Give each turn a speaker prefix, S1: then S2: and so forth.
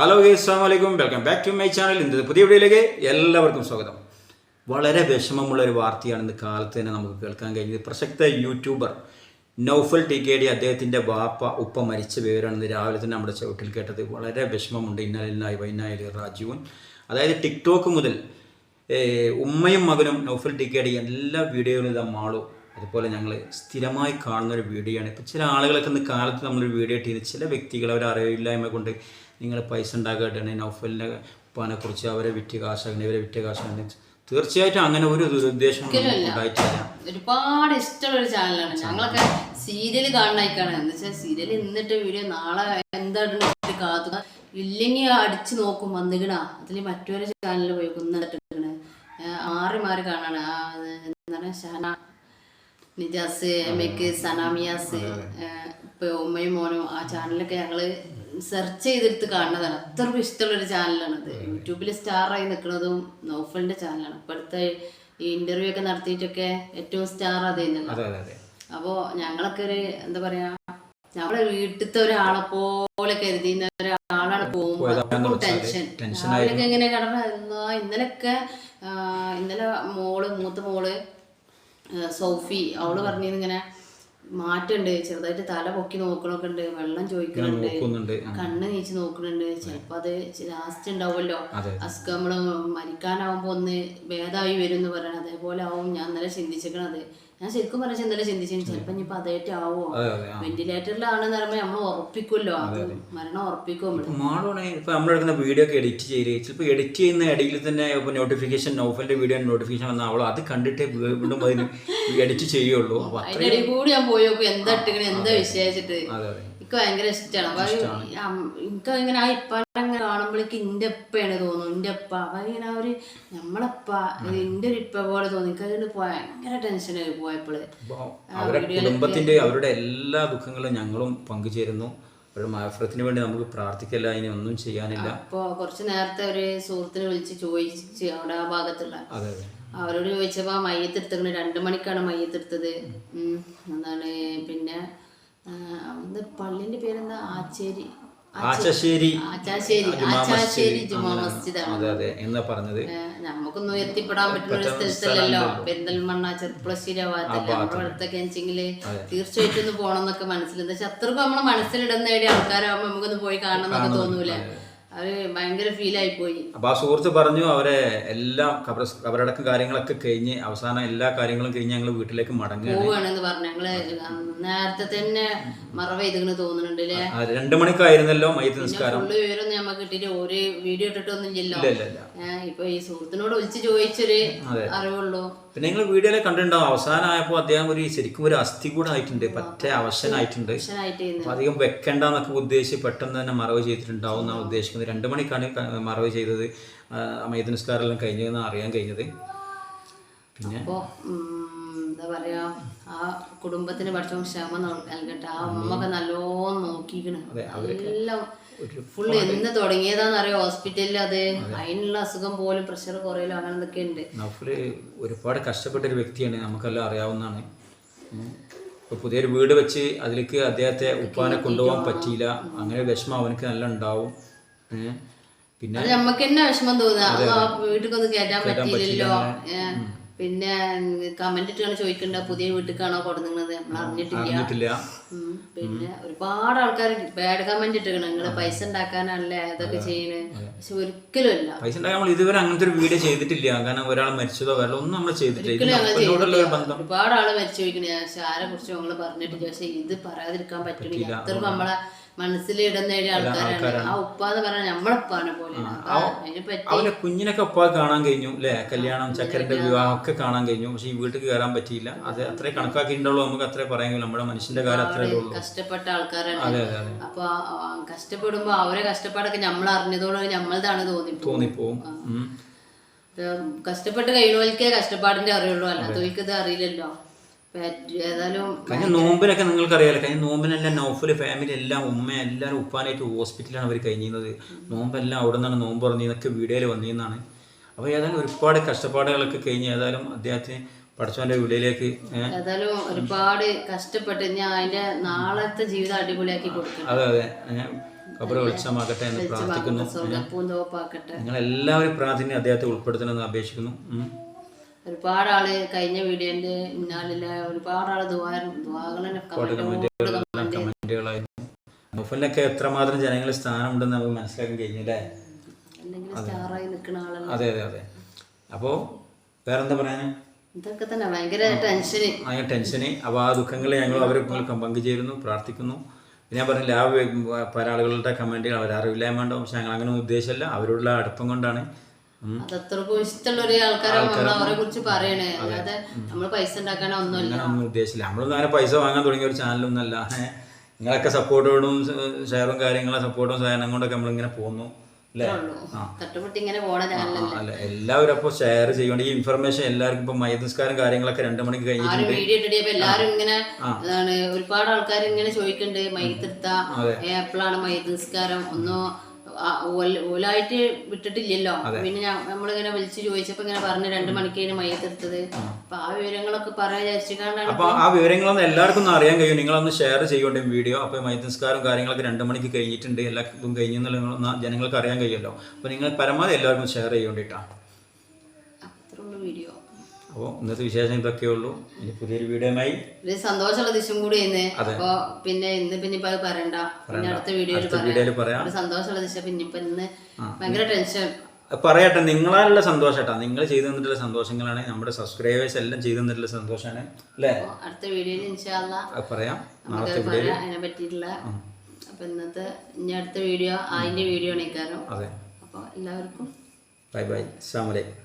S1: Hello അസ്സാമലൈക്കും welcome back to my channel ഇന്നത്തെ പുതിയ വീഡിയോയിലേക്ക് എല്ലാവർക്കും സ്വാഗതം. വളരെ വിഷമമുള്ള ഒരു വാർത്തയാണ് ഇന്ന് കാലത്ത് തന്നെ നമുക്ക് കേൾക്കാൻ കഴിഞ്ഞത്. പ്രശസ്ത youtuber Naufal T K D അദ്ദേഹത്തിന്റെ വാപ്പ ഉപ്പ മരിച്ച വിവരമാണ് ഇന്ന് രാവിലെ തന്നെ നമ്മുടെ ചവിട്ടിൽ കേട്ടത്. വളരെ വിഷമമുണ്ട്. ഇന്നലിനായി വൈനായി രാജീവൻ അതായത് ടിക്ടോക്ക് മുതൽ ഉമ്മയും മകനും നൗഫൽ ടി കെ ഡി എല്ലാ വീഡിയോകളും ഇതാ മാളു. അതുപോലെ ഞങ്ങൾ സ്ഥിരമായി കാണുന്ന ഒരു വീഡിയോ ആണ് ഇപ്പം ചില ആളുകളൊക്കെ ഇന്ന് കാലത്ത് നമ്മളൊരു വീഡിയോ ഇട്ടിരുന്നു. ചില വ്യക്തികൾ അവരറിവില്ലായ്മ കൊണ്ട് നിങ്ങൾ പൈസ ഉണ്ടാക്കാട്ടാണ് നൗഫലിനെ ഉപ്പാനെ കുറിച്ച് അവരെ വിറ്റ് കാശാക്കണം ഇവരെ വിറ്റ് കാശാക്കണം തീർച്ചയായിട്ടും അങ്ങനെ ഒരു ദുരുദ്ദേശം ഉണ്ടായിട്ടില്ല.
S2: ഒരുപാട് ഇഷ്ടമുള്ള ഒരു ചാനലാണ്. ഞങ്ങളൊക്കെ സീരിയൽ കാണാനായിക്കാണ് എന്ന് വെച്ചാൽ സീരിയൽ ഇന്നിട്ട് വീഡിയോ നാളെ എന്താണ് കാത്തുക. ഇല്ലെങ്കിൽ അടിച്ചു നോക്കും വന്നിക്കണ. അതിൽ മറ്റൊരു ചാനലിൽ പോയി കുന്നിട്ടിരിക്കണേ മാറി മാറി കാണാണ്. ആ, എന്താണ് ഷഹന നിജാസ് എമ്മയ്ക്ക് സനാമിയാസ് ഇപ്പൊ ഉമ്മയും മോനും ആ ചാനലൊക്കെ ഞങ്ങൾ സെർച്ച് ചെയ്തെടുത്ത് കാണുന്നതാണ്. അത്രക്കും ഇഷ്ടമുള്ള ഒരു ചാനലാണ് ചാനലാണത് യൂട്യൂബിൽ സ്റ്റാറായി നിൽക്കുന്നതും നോഫലിന്റെ ചാനലാണ്. ഇപ്പൊ അടുത്ത ഈ ഇന്റർവ്യൂ ഒക്കെ നടത്തിയിട്ടൊക്കെ ഏറ്റവും സ്റ്റാർ അതേന്നല്ലോ
S1: അതെ അതെ അതെ.
S2: അപ്പോ ഞങ്ങളൊക്കെ ഒരു എന്താ പറയാ നമ്മളെ വീട്ടിലത്തെ ഒരാളെ പോലെ കരുതിയുന്ന ഒരാളാണ് പോകുമ്പോൾ ടെൻഷൻ രാവിലെയൊക്കെ എങ്ങനെ കടന്നു ഇന്നലൊക്കെ ഇന്നലെ മോൾ മൂത്ത മോൾ സോഫി അവൾ പറഞ്ഞിരുന്നു ഇങ്ങനെ മാറ്റുണ്ട് ചെറുതായിട്ട് തല പൊക്കി നോക്കണൊക്കെ ഉണ്ട് വെള്ളം ചോദിക്കുന്നുണ്ട് കണ്ണ് നീച്ച് നോക്കുന്നുണ്ട് ചിലപ്പോ അത് ലാസ്റ്റ് ഉണ്ടാവുമല്ലോ
S1: അസുഖം
S2: അസ്ക നമ്മൾ മരിക്കാനാവുമ്പോ ഒന്ന് ഭേദമായി വരും എന്ന് പറയണത്. അതേപോലെ ആവും ഞാൻ ഇന്നലെ ചിന്തിച്ചിരിക്കണത് ഞാൻ ശരിക്കും പറഞ്ഞ ഇന്നലെ ചിന്തിച്ചു ചിലപ്പോ ഇനിയിപ്പോ അതേറ്റ് ആവോ. വെന്റിലേറ്ററിലാണെന്ന് പറയുമ്പോ നമ്മൾ ഉറപ്പിക്കുമല്ലോ അത് മരണം ഉറപ്പിക്കും
S1: ഇപ്പൊ നമ്മളെടുക്കുന്ന വീഡിയോ ഒക്കെ എഡിറ്റ് ചെയ്ത് ചിലപ്പോൾ എഡിറ്റ് ചെയ്യുന്ന ഇടയിൽ തന്നെ ഇപ്പോൾ നോട്ടിഫിക്കേഷൻ നോഫലിന്റെ വീഡിയോ നോട്ടിഫിക്കേഷൻ വന്ന അത് കണ്ടിട്ടേ വീണ്ടും അതിന് എഡിറ്റ് ചെയ്യുള്ളൂ അപ്പൊ
S2: അതിന്റെ ഇടയിൽ കൂടി ഞാൻ പോയി നോക്കും എന്താ ഇട്ടിങ്ങനെ എന്താ
S1: വിശേഷിച്ചിട്ട്.
S2: എനിക്ക് ഭയങ്കര ഇഷ്ടമാണ് അപ്പൊ എനിക്ക് ഇങ്ങനെ ആ ഇപ്പാനെ കാണുമ്പോഴേക്ക് ഇന്റെ ഉപ്പയാണ് തോന്നുന്നു ഇന്റെ ഉപ്പ അപ്പൊ ഇങ്ങനെ ആ ഒരു നമ്മളപ്പ എന്റെ ഒരു ഇപ്പ പോലെ തോന്നി. എനിക്ക് അതുകൊണ്ട് ഭയങ്കര ടെൻഷനായി പോയപ്പോൾ.
S1: അപ്പോൾ അവരുടെ കുടുംബത്തിന്റെ അവരുടെ എല്ലാ ദുഃഖങ്ങളും ഞങ്ങളും പങ്കുചേരുന്നു. അവരുടെ മാഫ്രത്തിന് വേണ്ടി നമുക്ക് പ്രാർത്ഥിക്കില്ല ഇനി ഒന്നും ചെയ്യാനില്ല.
S2: അപ്പൊ കുറച്ച് നേരത്തെ ഒരു സുഹൃത്തിനെ വിളിച്ച് ചോദിച്ച് അവിടെ ആ ഭാഗത്തുള്ള അവരോട് ചോദിച്ചപ്പോ മയ്യത്ത് എടുത്തേക്കണ് രണ്ടു മണിക്കാണ് മയ്യത്തെടുത്തത് ഉം. എന്താണ് പിന്നെ ആ, പള്ളിന്റെ പേരെന്താ? ആച്ചേരി.
S1: ആച്ചശ്ശേരി.
S2: ആച്ചാശ്ശേരി.
S1: ജുമാ
S2: മസ്ജിദാണ്.
S1: അതെ എന്നാ പറഞ്ഞത്?
S2: നമുക്കൊന്നും എത്തിപ്പെടാൻ പറ്റുന്ന ഒരു സ്ഥലത്തല്ലല്ലോ പെരിന്തൽമണ്ണ ചെറുപ്പളശ്ശേരി ഭാഗത്തല്ലേ നമ്മുടെ അടുത്തൊക്കെ വെച്ചെങ്കിൽ തീർച്ചയായിട്ടും ഒന്ന് പോകണം എന്നൊക്കെ മനസ്സിലുണ്ട്. പക്ഷെ അത്രക്കും നമ്മളെ മനസ്സിലിടുന്ന ഏടി ആൾക്കാരാകുമ്പോ നമുക്കൊന്ന് പോയി കാണണം എന്നൊക്കെ തോന്നൂലേ? അത് ഭയങ്കര ഫീൽ ആയി പോയി
S1: അപ്പൊ ആ സുഹൃത്ത് പറഞ്ഞു അവരെ എല്ലാം കബറ കബറടക്കം കാര്യങ്ങളൊക്കെ കഴിഞ്ഞ് അവസാനം എല്ലാ കാര്യങ്ങളും കഴിഞ്ഞ് ഞങ്ങൾ വീട്ടിലേക്ക് മടങ്ങുകയാണ്.
S2: പോവുകയാണെന്ന് പറഞ്ഞു. ഞങ്ങൾ നേരത്തെ തന്നെ മറവ് ചെയ്തിങ്ങനെ തോന്നുന്നുണ്ട് അല്ലേ
S1: ആ, രണ്ട് മണിക്കായിരുന്നല്ലോ മയ്യത്ത് നിസ്കാരം.
S2: ഫുള്ള് വിവരമൊന്നും നമുക്ക് കിട്ടിയിട്ട് ഒരു വീഡിയോ ഇട്ടിട്ടൊന്നും ഇല്ലല്ലോ
S1: ഇല്ല ഇല്ല ഇല്ല.
S2: ഏഹ് ഇപ്പൊ ഈ സുഹൃത്തിനോട് വിളിച്ച് ചോദിച്ചൊരു അറിവുള്ളൂ.
S1: പിന്നെ നിങ്ങൾ വീഡിയോയിലെ കണ്ടിട്ടുണ്ടാവും. അവസാനമായപ്പോൾ അദ്ദേഹം ഒരു ശരിക്കും ഒരു അസ്ഥി കൂടെ ആയിട്ടുണ്ട്. പറ്റേ അവശനായിട്ടുണ്ട്.
S2: ടെൻഷനായിട്ട്
S1: അപ്പൊ അധികം വെക്കണ്ടെന്നൊക്കെ ഉദ്ദേശിച്ച് പെട്ടെന്ന് തന്നെ മറവ് ചെയ്തിട്ടുണ്ടാവും എന്നാണ് ഉദ്ദേശിക്കുന്നത്. രണ്ട് മണിക്കാണ് മറവ് ചെയ്തത്. മയ്യത്ത് നിസ്കാരമെല്ലാം കഴിഞ്ഞതെന്ന് അറിയാൻ കഴിഞ്ഞത്. പിന്നെ
S2: എന്താ പറയാ ആ കുടുംബത്തിന് പഠിച്ച ക്ഷമ നൽ- നൽകട്ടെ. ആ അമ്മയ്ക്ക് നല്ലോണം നോക്കിക്കണ്. എല്ലാം ഫുള്ള് എന്ന് തുടങ്ങിയതാന്ന് അറിയാം ഹോസ്പിറ്റലിൽ അത് അതിനുള്ള അസുഖം പോലും പ്രഷർ കുറയലോ അങ്ങനെ എന്തൊക്കെ ഉണ്ട്
S1: നൗഫൽ ഒരുപാട് കഷ്ടപ്പെട്ട ഒരു വ്യക്തിയാണ്. നമുക്കെല്ലാം അറിയാവുന്നതാണ്. ഇപ്പൊ പുതിയൊരു വീട് വെച്ച് അതിലേക്ക് അദ്ദേഹത്തെ ഉപ്പാനെ കൊണ്ടുപോകാൻ പറ്റിയില്ല. അങ്ങനെ വിഷമം അവനക്ക് നല്ല ഉണ്ടാവും. പിന്നെ
S2: നമ്മക്ക് തന്നെ വിഷമം തോന്നുക വീട്ടിലൊന്നും കയറ്റാൻ പറ്റിയില്ലല്ലോ. പിന്നെ കമന്റ് ഇട്ടാണ് ചോദിക്കണ്ട പുതിയ വീട്ടിലേക്കാണോ കൊടുക്കുന്നത് നമ്മൾ അറിഞ്ഞിട്ടില്ല. പിന്നെ ഒരുപാട് ആൾക്കാർ ബാഡ് കമന്റ് ഇട്ടിരിക്കണം നിങ്ങൾ പൈസ ഉണ്ടാക്കാനല്ലേ അതൊക്കെ ചെയ്യണ്. പക്ഷെ ഒരിക്കലും അല്ല
S1: പൈസ ഉണ്ടാക്കാൻ നമ്മൾ ഇതുവരെ അങ്ങനത്തെ ഒരു വീഡിയോ ചെയ്തിട്ടില്ല. കാരണം ഒരാൾ മരിച്ചതോ വേറെ ഒന്നും നമ്മൾ ചെയ്തിട്ടില്ല.
S2: ഒരുപാട് ആൾ മരിച്ചു ചോദിക്കണേ പക്ഷെ ആരെ കുറിച്ച് നമ്മൾ പറഞ്ഞിട്ടില്ല. പക്ഷെ ഇത് പറയാതിരിക്കാൻ പറ്റണില്ല. അത്രക്കും നമ്മളെ ആൾക്കാരാണ്. ആ പറഞ്ഞാൽ
S1: അവന്റെ കുഞ്ഞിനൊക്കെ ഉപ്പ കാണാൻ കഴിഞ്ഞു അല്ലേ കല്യാണം ചക്കരന്റെ വിവാഹം ഒക്കെ കാണാൻ കഴിഞ്ഞു. പക്ഷെ ഈ വീട്ടിൽ കയറാൻ പറ്റിയില്ല. അത് അത്രേ കണക്കാക്കിയിട്ടുള്ളൂ നമുക്ക് അത്രേ പറയാൻ നമ്മുടെ മനുഷ്യന്റെ കാലം അത്രേ ഉള്ളൂ.
S2: കഷ്ടപ്പെട്ട ആൾക്കാരാണ്. അപ്പൊ കഷ്ടപ്പെടുമ്പോ അവരെ കഷ്ടപ്പാടൊക്കെ നമ്മൾ അറിഞ്ഞതോടെ നമ്മളതാണ് തോന്നി
S1: തോന്നിപ്പോവും.
S2: കഷ്ടപ്പെട്ട് കഴിയുന്നവർക്കേ കഷ്ടപ്പാടിന്റെ അറിയുള്ളൂ അല്ലാത്തവർക്ക് ഇത് അറിയില്ലല്ലോ. ഏതായാലും
S1: കഴിഞ്ഞ നോമ്പിനൊക്കെ നിങ്ങൾക്ക് അറിയാലോ കഴിഞ്ഞ നോമ്പിനെല്ലാം നൗഫൽ ഫാമിലി എല്ലാം ഉമ്മ എല്ലാവരും ഉപ്പാനായിട്ട് ഹോസ്പിറ്റലാണ് അവർ കഴിഞ്ഞിരുന്നത്. നോമ്പെല്ലാം അവിടെ നിന്നാണ് നോമ്പ് പറഞ്ഞതൊക്കെ വീഡിയോയിൽ വന്നിരുന്നതാണ്. അപ്പോൾ ഏതായാലും ഒരുപാട് കഷ്ടപ്പാടുകളൊക്കെ കഴിഞ്ഞ് ഏതായാലും അദ്ദേഹത്തിന് പഠിച്ചവന്റെ വീഡിയോയിലേക്ക്
S2: ഏതായാലും ഒരുപാട് കഷ്ടപ്പെട്ട് ഞാൻ അതിന്റെ നാളത്തെ ജീവിതം അടിപൊളിയാക്കി കൊടുക്കും.
S1: അതെ അതെ. വെളിച്ചമാകട്ടെ എന്ന് പ്രാർത്ഥിക്കുന്നു. നിങ്ങൾ എല്ലാവരും പ്രാർത്ഥന അദ്ദേഹത്തെ ഉൾപ്പെടുത്തണമെന്ന് അപേക്ഷിക്കുന്നു.
S2: ഒരുപാട് ആൾ കഴിഞ്ഞ വീഡിയോന്റെ പിന്നാലില്ല ഒരുപാട്
S1: ആൾ കമന്റുകളായിരുന്നു നൗഫലിനൊക്കെ എത്രമാത്രം ജനങ്ങളിൽ സ്ഥാനമുണ്ടെന്ന് നമുക്ക് മനസ്സിലാക്കാൻ
S2: നിൽക്കുന്ന ആളല്ല.
S1: അതെ അതെ അതെ. അപ്പോൾ വേറെന്താ പറയാന്?
S2: ഇതൊക്കെ തന്നെ ഭയങ്കര ടെൻഷന്.
S1: ഭയങ്കര ടെൻഷന്. അപ്പോൾ ആ ദുഃഖങ്ങളെ ഞങ്ങൾ അവരെ പങ്കുചേരുന്നു പ്രാർത്ഥിക്കുന്നു. ഞാൻ പറഞ്ഞില്ല ആ പല ആളുകളുടെ കമന്റുകൾ അവർ അറിവില്ലായ്മ ഉണ്ടാവും. പക്ഷെ ഞങ്ങൾ അങ്ങനെ ഉദ്ദേശമല്ല അവരോടുള്ള അടുപ്പം കൊണ്ടാണ് ഉം.
S2: അത് അത്രക്കും ഇഷ്ടമുള്ള ഒരു ആൾക്കാരെ അവരെ കുറിച്ച് പറയണേ. അല്ലാതെ നമ്മൾ പൈസ ഉണ്ടാക്കാനോ ഒന്നുമില്ല
S1: ഒന്നും ഉദ്ദേശിച്ചില്ല. നമ്മളൊന്നും അങ്ങനെ പൈസ വാങ്ങാൻ തുടങ്ങിയ ഒരു ചാനലൊന്നും അല്ല. ഏ, നിങ്ങളൊക്കെ സപ്പോർട്ടോടും ഷെയറും കാര്യങ്ങളും സപ്പോർട്ടും സഹായം കൊണ്ടൊക്കെ നമ്മളിങ്ങനെ പോകുന്നു അല്ലേ? എല്ലാവരും അപ്പൊ ഷെയർ ചെയ്യേണ്ട ഈ ഇൻഫർമേഷൻ എല്ലാവർക്കും ഇപ്പൊ മൈദസ്കാരം കാര്യങ്ങളൊക്കെ രണ്ടു മണിക്ക് കഴിഞ്ഞിട്ട്
S2: ആരും വീഡിയോ ഇട്ടിട്ട് എല്ലാരും ഇങ്ങനെ ഒരുപാട് ആൾക്കാർ ഇങ്ങനെ ചോദിക്കുന്നുണ്ട് മൈത്തെടുത്ത എപ്പോഴാണ് മൈത്ത് നിസ്കാരം ഒന്നും ഓലായിട്ട് വിട്ടിട്ടില്ലല്ലോ. പിന്നെ ഞാൻ നമ്മളിങ്ങനെ വിളിച്ച് ചോദിച്ചപ്പോ ഇങ്ങനെ പറഞ്ഞു രണ്ടു മണിക്കാണ് മയ്യത്തെടുത്തത് അപ്പൊ ആ വിവരങ്ങളൊക്കെ പറയാൻ വിചാരിച്ചിട്ടാണ്
S1: ആ വിവരങ്ങളൊന്നും എല്ലാവർക്കും അറിയാൻ കഴിയും. നിങ്ങളൊന്ന് ഷെയർ ചെയ്യണ്ടേ വീഡിയോ അപ്പോൾ മൈദസ്കാരം കാര്യങ്ങളൊക്കെ രണ്ടു മണിക്ക് കഴിഞ്ഞിട്ടുണ്ട്. എല്ലാ ഇതും കഴിഞ്ഞെന്നുള്ള ജനങ്ങൾക്ക് അറിയാൻ കഴിയുമല്ലോ. അപ്പൊ നിങ്ങൾ പരമാവധി എല്ലാവർക്കും ഷെയർ ചെയ്യേണ്ടിട്ടാ
S2: അത്രയുള്ള വീഡിയോ
S1: അപ്പോൾ ഇന്നത്തെ വിശേഷം ഇതൊക്കെ ഉള്ളൂ. ഇനി പുതിയൊരു വീഡിയോയുമായി
S2: ഒരു സന്തോഷമുള്ള ദിശം കൂടി ഇന്ന്. അപ്പൊ പിന്നെ ഇന്ന് പിന്നെ ഇപ്പൊ അത് പറയണ്ട. പിന്നെ അടുത്ത വീഡിയോയിൽ
S1: വീഡിയോയിൽ
S2: പറയാം. ഒരു സന്തോഷമുള്ള ദിശ പിന്നെ ഇപ്പൊ ഇന്ന് ഭയങ്കര ടെൻഷൻ.
S1: പറയട്ടെ. നിങ്ങളാലുള്ള സന്തോഷം കേട്ടോ. നിങ്ങൾ ചെയ്തു തന്നിട്ടുള്ള സന്തോഷങ്ങളാണ്. നമ്മുടെ സബ്സ്ക്രൈബേഴ്സ് എല്ലാം ചെയ്തു തന്നിട്ടുള്ള സന്തോഷമാണ് അല്ലേ?
S2: അടുത്ത വീഡിയോയിൽ ഇൻഷാല്ല
S1: പറയാം.
S2: അടുത്ത പറയാം അതിനെ പറ്റിയിട്ടുള്ള. അപ്പൊ ഇന്നത്തെ ഇനി അടുത്ത വീഡിയോ അതിന്റെ വീഡിയോ ആണ് കാരണം
S1: അതെ.
S2: അപ്പൊ എല്ലാവർക്കും
S1: ബൈ ബൈ. അസ്സാം വലൈക്കും